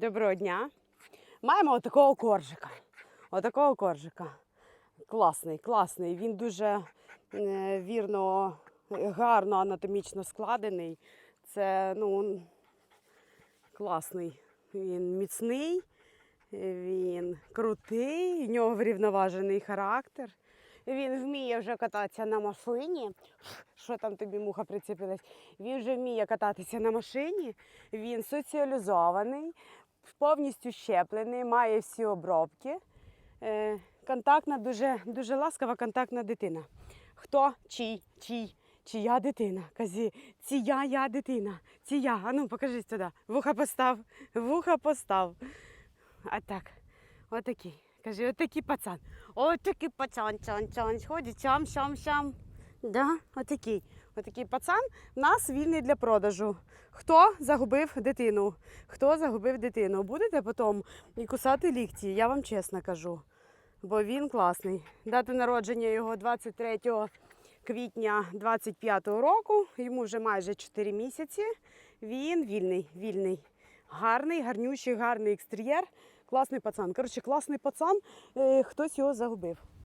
Доброго дня. Маємо отакого коржика. Отакого коржика. Класний, класний. Він дуже е, вірно, гарно анатомічно складений. Це ну, класний. Він міцний, він крутий, в нього врівноважений характер. Він вміє вже кататися на машині. Що там тобі муха прицепилась? Він вже вміє кататися на машині, він соціалізований, повністю щеплений, має всі обробки. Е, контактна, дуже, дуже ласкава контактна дитина. Хто? Чий? Чий? Чия дитина? Казі, ція я дитина. Ція. Ану, покажи сюди. Вуха постав. Вуха постав. А так. Отакий. Кажи, отакий пацан. Отакий пацан, чан, чан, ходить, чам, шам, шам. Да, отакий. Отакий пацан в нас вільний для продажу. Хто загубив дитину? Хто загубив дитину? Будете потім і кусати лікті, я вам чесно кажу. Бо він класний. Дата народження його 23 квітня 25-го року. Йому вже майже 4 місяці. Він вільний, вільний. Гарний, гарнючий, гарний екстер'єр. Класний пацан. Коротше, класний пацан. Е, хтось його загубив.